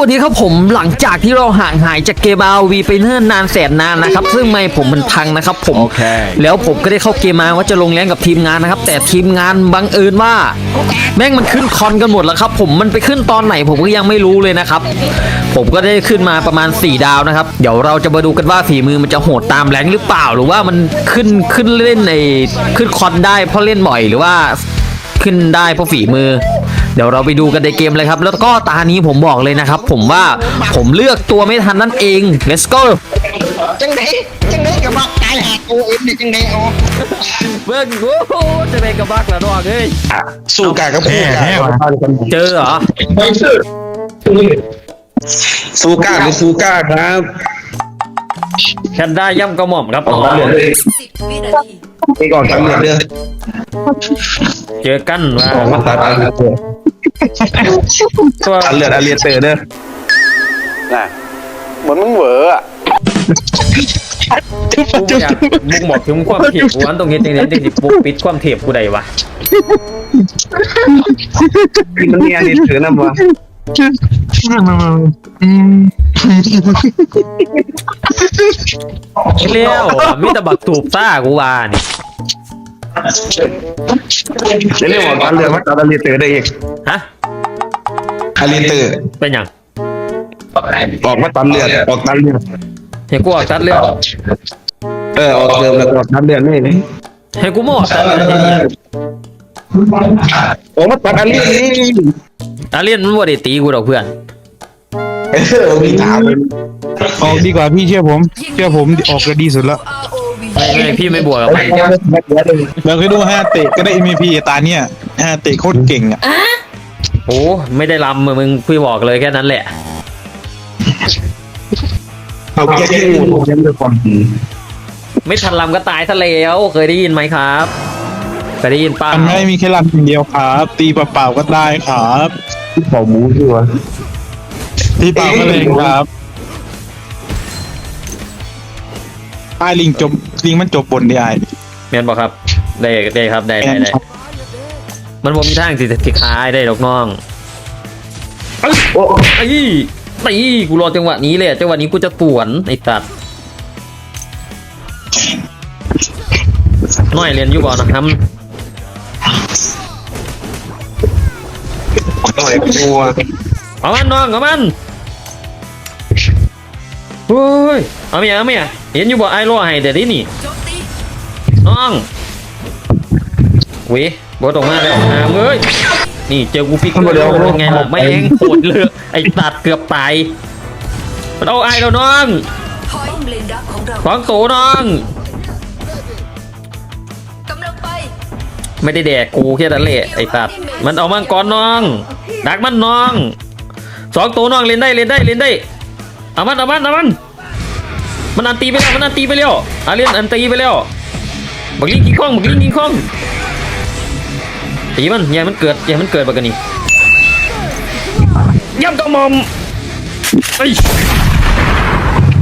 วัสดีครับผมหลังจากที่เราห่างหายจากเกม RV ไปเนิ่นนานแสนนานนะครับ ซึ่งไม่ผมมันพังนะครับผมโอเคแล้วผมก็ได้เข้าเกมมาว่าจะลงแรงกับทีมงานนะครับ แต่ทีมงานบังเอิญว่า แม่งมันขึ้นคอนกันหมดแล้วครับ ผมมันไปขึ้นตอนไหนผมก็ยังไม่รู้เลยนะครับ ผมก็ได้ขึ้นมาประมาณ 4 ดาวนะครับ เดี๋ยวเราจะมาดูกันว่าฝีมือมันจะโหดตามแรงหรือเปล่า หรือว่ามันขึ้นขึ้นเล่นในขึ้นคอนได้เพราะเล่นบ่อยหรือว่าขึ้นได้เพราะฝีมือ เดี๋ยวเราไปดูกันในเกมเลยครับ แล้วก็ตานี้ผมบอกเลยนะครับ ผมว่าผมเลือกตัวไม่ทันนั่นเอง let's go จังไดจังไดกับบักตายแหกโอเอ็มนี่จังไดอ๋อเบิ้งโอ้โหจะไปกระบักแล้วดอกเอ้ยสู้กันกับสู้กันเจอเหรอสู้กันหรือสู้กันครับแคนด้าย่ำกระหม่อมครับอ๋อสิบวินาทีก่อนทำเดือดเด้อเจอกันว่ามาตัดอันเดือด ตัวอันเลือดอันเลียดเตอร์เด้อน่ะเหมือนมึงเหวออะกูอยากมึงบอกถึงความเทียบกูอันตรงนี้ตรงนี้ตรงนี้ปุ๊บปิดความเทียบกูได้วะมันมีอันนี้ถือน้ำวะเลี้ยวมีแต่บักตูบซ่ากูว่านี่จะ เรียกว่าอันเลือดว่าตัดอันเลียดเตอร์ได้อีกฮะอันเลียดเตอร์เป็นอย่างออกมาตัดเลือดออกตัดเลือดให้กูออกตัดเลือดเออออกเดิมแล้วก็ออกตัดเลือดนี่นี่ให้กูไม่ออกตัดเลือดนี่ออกมาตัดอันเลียดนี่อาเลียนมันบ่ได้ตีกูดอกเพื่อนเออมีถามเลยออกดีกว่าพี่เชื่อผม เชื่อผมออกก็ดีสุดแล้ว ROV ไม่ไม่พี่ไม่บวกกับมันเราเคยดูฮาเตะก็ได้ MVP ตาเนี่ยฮาเตะโคตรเก่งอะโอ้ไม่ได้ลำมึงพี่บอกเลยแค่นั้นแหละเอาแค่ที่งูเล่นด้วยความไม่ทันลำก็ตายซะแล้วเคยได้ยินไหมครับเคยได้ยินป้ามันไม่มีแค่ลำอย่างเดียวครับ ตีเปล่าๆก็ได้ครับเป่าหมูใช่ไหมตีเปล่าก็เลยครับไอ้ลิงจบ ลิงมันจบบนได้เมียนบอกครับ ได้ได้ครับได้ได้ได้มันบ่มีทางสิสิขายได้ดอกน้องเอ้ยไอ้ไอ้กูรอจังหวะนี้เลยจังหวะนี้กูจะตวนไอ้ตัดน้อยเรียนอยู่ก่อนนะครับต่อยตัวเอามันน้องเอามันเฮ้ยเอาเมียเอาเมียเห็นอยู่บ่ไอ้รอให้แต่ที่นี่โจมตีน้องเว้ยบอตรงมาแล้วหามเอ้ยนี่เจอกูฟิกเกอร์เป็นไงล่ะไม่เองโหดเลยไอ้ตัดเกือบตายมันเอาไอ้แล้วน้องถอยเลนดักของเราฟังโตน้องกำลังไปไม่ได้แดกกูแค่นั้นแหละไอ้ตัดมันเอามังกรน้องดักมันน้องสองตัวน้องเล่นได้เล่นได้เล่นได้เอามันเอามันเอามัน มันอันตีไปแล้วมันอันตีไปแล้วอาเลียนอันตีไปแล้วบักลิงกิงข้องบักลิงกิงข้องตีมันอย่าให้มันเกิดอย่าให้มันเกิดบักกันนี่ย่ำกระหม่อมไอ้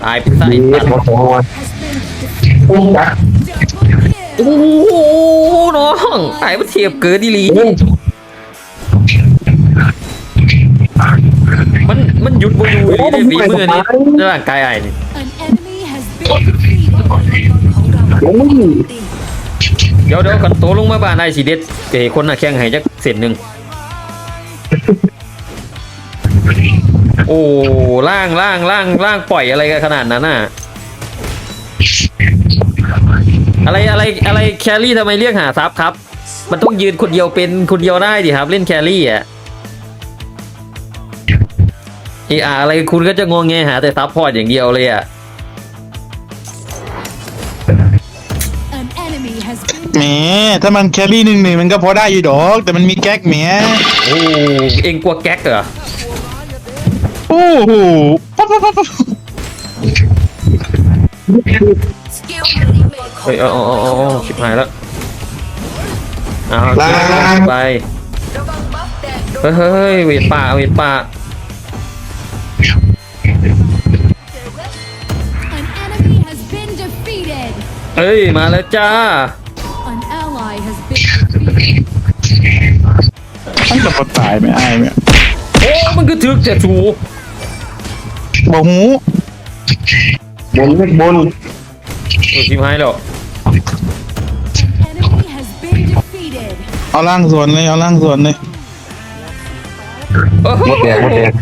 ตายไปซะไอ้ตัดโอ้โหน้องตายมันเทียบเกินดีลีมันมันหยุดบอยู่เลยในฝีมือนี่ร่างกายไอ้นี่ เดี๋ยวเดี๋ยวกันโตลงมาบ้านไอ้สีเด็ดเก๋คนน่ะแข่งให้จักเส้นหนึ่งโอ้ล่างล่างล่างล่างปล่อยอะไรกันขนาดนั้นน่ะอะไรอะไรอะไรแครี่ทำไมเรียกหาซับครับ มันต้องยืนคนเดียวเป็นคนเดียวได้ดิครับ เล่นแครี่อะเอออะไรคุณก็จะงงแงหาแต่ซับพอร์ตอย่างเดียวเลยอะ แหมถ้ามันแครี่หนึ่งหนึ่งมันก็พอได้อยู่ดอก แต่มันมีแก๊กแหมโอ้เองกลัวแก๊กเหรอโอ้โหปั๊บปั๊บปั๊บปั๊บสกิลรีเมคของเฮ้ยเอาเอาเอาเอาเอาชิบหายแล้วเอาไประวังบัฟแดงโดเฮ้ยเฮ้ยเฮ้ยเวทป่าเวทป่า An enemy has been defeated. เอ้ยมาแล้วจ้า มันจะพอตายไหมไอ้เนี่ยโอ้มันก็ถึกแต่ถูบอกหูบนบนโอ้ยชิมหายแล้ว Enemy has been defeated. เอาล่างส่วนเลยเอาล่างส่วนเลยโอ้โหหมดแดงหมดแดง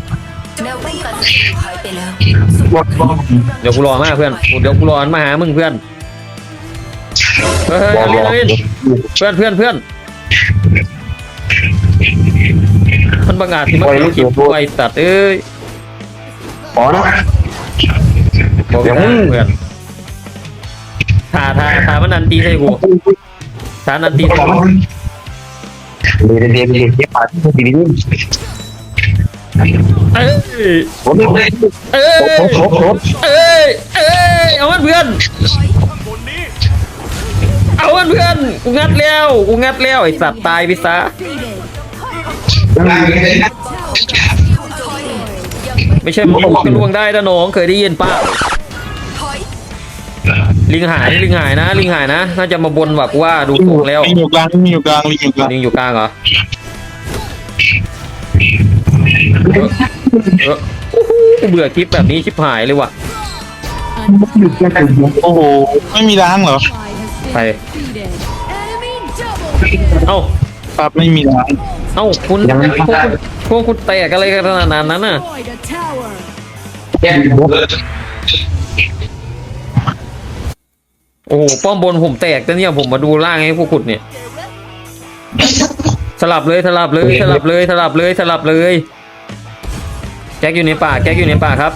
แนวป้องกันศัตรูหายไปแล้วหมดบอลเดี๋ยวกูรอมาเพื่อนเดี๋ยวกูรอมาหามึงเพื่อนเฮ้ยเฮ้ยเฮ้ยเฮ้ยเพื่อนเพื่อนเพื่อน มันบังอาจที่มันคลิปไวตัดเอ้ยขอนะบอกเดี๋ยวนะมึงเพื่อนทาทาทามันนันตีใส่กูทานันตีใส่กูเรียนเรียนเรียนเรียนผ่านที่ดีนี่เอ้ยผมไม่เอ้ยครบครบครบเอ้ยเอ้ยเอามันเพื่อนเอามันเพื่อนกูงัดแล้วกูงัดแล้วไอสัตว์ตายไปซะ Defeated. ไม่ใช่มันก็ล่วงได้นะน้องเคยได้ยินป่ะลิงหายลิงหายนะลิงหายนะน่าจะมาบนแบบว่าดูถูกแล้วลิงอยู่กลางลิงอยู่กลางลิงอยู่กลางลิงอยู่กลางเหรอเออเออโอ้โหเบื่อคลิปแบบนี้ชิบหายเลยว่ะโอ้โหไม่มีล้างเหรอ Ally has been defeated. Enemy double kill. เอ้า ครับไม่มีล้างเอ้าคุณพวกคุณพวกคุณแตกอะไรกันขนาดนั้นน่ะ Destroyed a tower. โอ้โหป้อมบนผมแตกแต่เนี่ยผมมาดูล่างให้พวกคุณเนี่ย สลับเลยสลับเลยสลับเลยสลับเลยสลับเลยแก๊กอยู่ในป่าแก๊กอยู่ในป่าครับ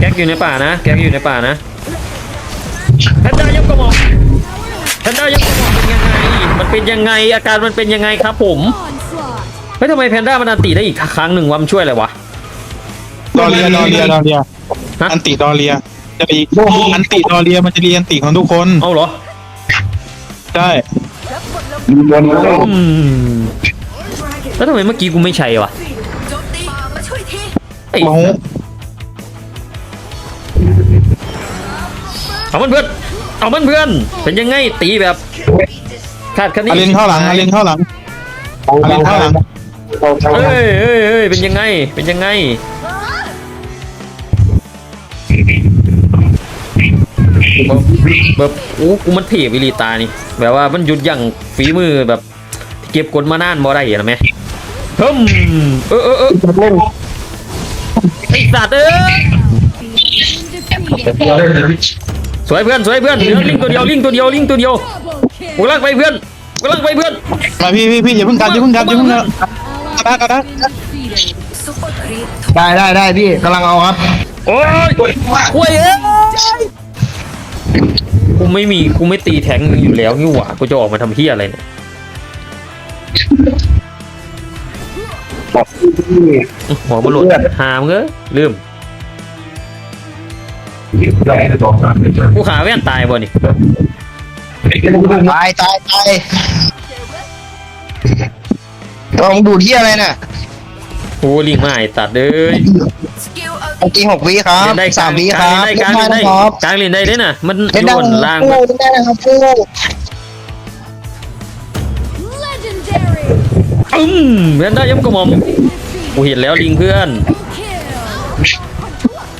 แก๊กอยู่ในป่านะ แก๊กอยู่ในป่านะแพนด้ายกกระหม่อม แพนด้ายกกระหม่อมเป็นยังไง มันเป็นยังไงอาการมันเป็นยังไงครับผม Onslaught. เฮ้ยทำไมแพนด้ามันอันติได้อีกครั้งหนึ่งวะมันช่วยอะไรวะดอเรียดอเรียดอเรียฮะอันติดอเรียจะรีอันติดอเรียมันจะรีอันติของทุกคนเอาเหรอใช่บนอืมแล้วทำไมเมื่อกี้กูไม่ใช่วะโจมตีมาช่วยทีไอ้บอกหูเอามันเพื่อน เอามันเพื่อนเป็นยังไงตีแบบคาดคะเนอาเลนเข้าหลังอาเลนเข้าหลังอาเลนเข้าหลังเอ้ยเอ้ยเอ้ยเป็นยังไง เป็นยังไง แบบแบบโอ้กูมันเทวิลีตานี่ แบบว่ามันหยุดยั้งฝีมือแบบ เก็บกดมานานบ่ได้เห็นไหมเพิ่มเออเออเออไอสัตว์เอ้ย Defeated. สวยเพื่อนสวยเพื่อนเหลือลิงตัวเดียวลิงตัวเดียวลิงตัวเดียว Double กู kill. ลังไปเพื่อนกูลังไปเพื่อนมาพี่พี่พี่อย่าเพิ่งกัดอย่าเพิ่งกัดอย่าเพิ่งกัด Ally กระดากกระดาก defeated. ซุปเปอร์ครีปได้ได้ได้พี่กำลังเอาครับโอ้ยโอ้ยเอ้ยกูไม่มีกูไม่ตีแทงมึงอยู่แล้วนี่หว่ากูจะออกมาทำเฮียอะไรเนี่ยหัวมันหลุดหามเงยลืม กูขาแว่นตายบ่นี่ตายตายตายต้องดูที่อะไรน่ะกูลิงมาไอ้ตัดเลยสกิลเอาเมื่อกี้หกวิครับเล่นได้สามวิคกลารังบเล่นได้กลางเล่เล่นนได้ได้นะครับกลางเล่นได้ด้วยนะมันเล่นได้โยนล่างฟูเล่นได้นะครับฟู Legendary. อืมเล่นได้ย้ำกระหม่อม Defeated. กูเห็นแล้วลิงเพื่อน Kill.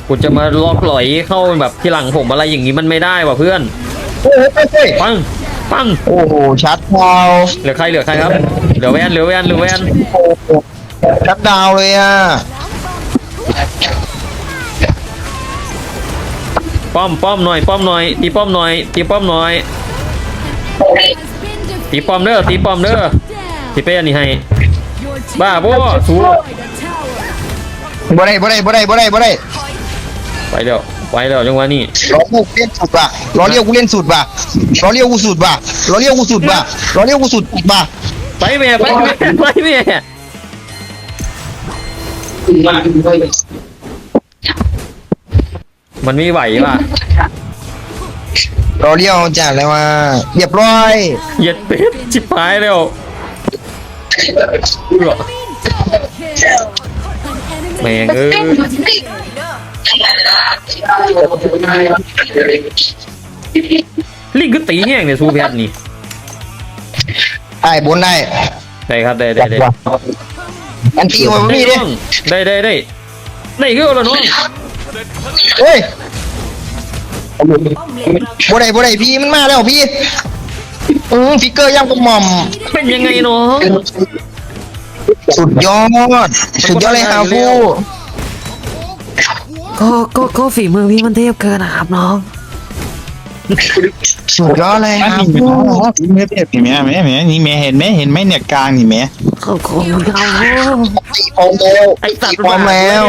กูจะมาล็อกหลอยเข้าแบบที่หลังผมอะไรอย่างนี้มันไม่ได้ว่ะเพื่อนโอ้โหเฮ้ยปังปังโอ้โหชัดดาวเหลือใครเหลือใครครับเหลือแวนเหลือแวนเหลือแวนโอ้โหชัดดาวเลยอะป้อมป้อมหน่อยป้อมหน่อยตีป้อมหน่อยตีป้อมหน่อย Has been ตี defeated. ป้อมเด้อตีป้อมเด้อ Down. ตีเป้อันนี้ให้ Your team บ้าบ่ has สู้ destroyed a tower. บ่ได้บ่ได้บ่ได้บ่ได้บ่ได้ ไปเดี๋ยวไปเดี๋ยวจังหวะนี้ล้อเลี้ยวกูเล่นสุดป่ะล้อเลี้ยวกูเล่นสุดป่ะล้อเลี้ยวกูสุดป่ะล้อเลี้ยวกูสุดป่ะล้อเลี้ยวกูสุดป่ะไปแม่ไปแม่ไปแม่มันไม่ไหวว่ะล้อเลี้ยวจัดเลยว่าเรียบร้อยเหยียดเป็ดชิบหายแล้วเอื้อ Double kill. An enemy แม่งเอ้ย ลิงก็ตีแห้งเนี่ยซูแพทนี่ได้บนได้ได้ครับได้ได้ได้อันตีไว้บ่มีเด้ได้ได้ได้ได้คือเอาละน้องเฮ้ยป้อมเลนเราบ่ได้บ่ได้พี่มันมาแล้วพี่อืมฟิกเกอร์ย่ำกระหม่อม เป็นยังไงน้องสุดยอด สุดยอดเลยครับผู้ ก็ก็ก็ฝีมือพี่มันเทพเกินนะครับน้อง สุดยอดเลยอันครับนี้ผู้แม่เทียบนี่แม่แม่แม่นี่แม่เห็นไหมเห็นไหมเนี่ยกลางนี่แม่ขอบคุณครับตีพร้อมแล้วไอ้สัตตีว์พร้อมแล้ว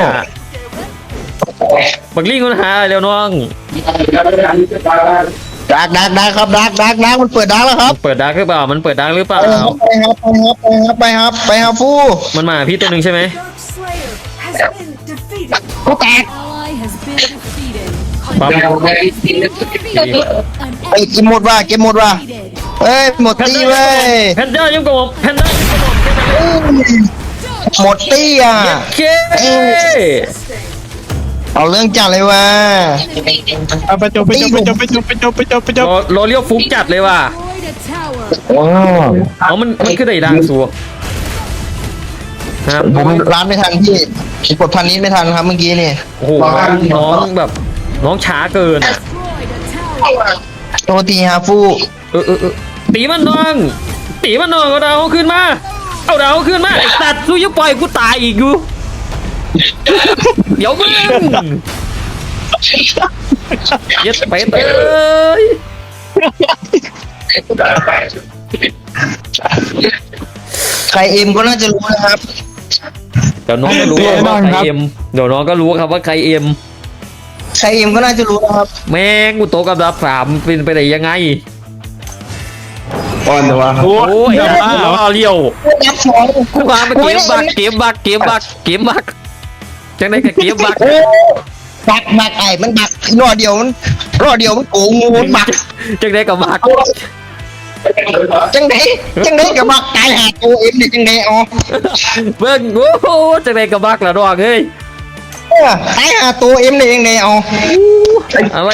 บักลิงมันหาเร็วน้องดักดักดักครับดักดักดักมันเปิดดักแล้วครับ เปิดดักหรือเปล่า มันเปิดดักหรือเปล่า ไปครับไปครับไปครับไปครับไปครับผู้มันมาหาพี่ตัวหนึ่งใช่ไหม Dark Slayer has been defeated. กูแตก Ally has been defeated. ปั๊บ An ไอ้ยเก็บหมดว่ะเก็บหมดว่ะ defeated. เอ้ยหมดตีเว้ยแพนด้ายังกับผมแพนด้ายังกับผมหมดตีอะเคเอาเรื่องจัดเลยว่ะ เอาไปจบไปจบไปจบไปจบไปจบไปจบไปจบรอรอเลี้ยวฟุกจัดเลยว่ะ Destroyed a tower. โอ้อ๋อมันมันคือได้ดังสั วครับผมร้านไม่ทันพี่กดพันนี้ไม่ทันครับเมื่อกี้นี่โอ้โหน้องแบบ น้องช้าเกินอะ Destroyed a tower. โทษทีฮะฟู่เออเออเออตีมันน้องตีมันน้องเอาดาวขึ้นมา เอาดาวขึ้นมาไอ้สัตว์สู้ยังปล่อยกูตายอีกอยู่เดี๋ยวมึงเย็ดไปเตยใครเอ็มก็น่าจะรู้นะครับ เดี๋ยวน้องก็รู้ว่าใครเอ็มเดี๋ยวน้องก็รู้ครับว่าใครเอ็มใครเอ็มก็น่าจะรู้นะครับแม่งกูโตกับดับสามเป็นไปได้ยังไง อ่อนแต่ว่าโอ้โอ้ยยอย่าล้อเลี้ยวนับสองกูพาไปเกมบักเกมบักเกมบักเกมบักจังได้กับเกมบักโอ้บักบักไอ้มันบักรอเดียวมันรอเดียวมันโกงงูมันบักจังได้กับบัก จังไดจังไดกับบักตายหาตัวเอ็มเนี่ยจังไดอ๋อเบิ้งโอ้โหจังได้กับบักละดอกเฮ้ยเออตายหาตัวเอ็มเนี่ยจังไดอ๋ออะไร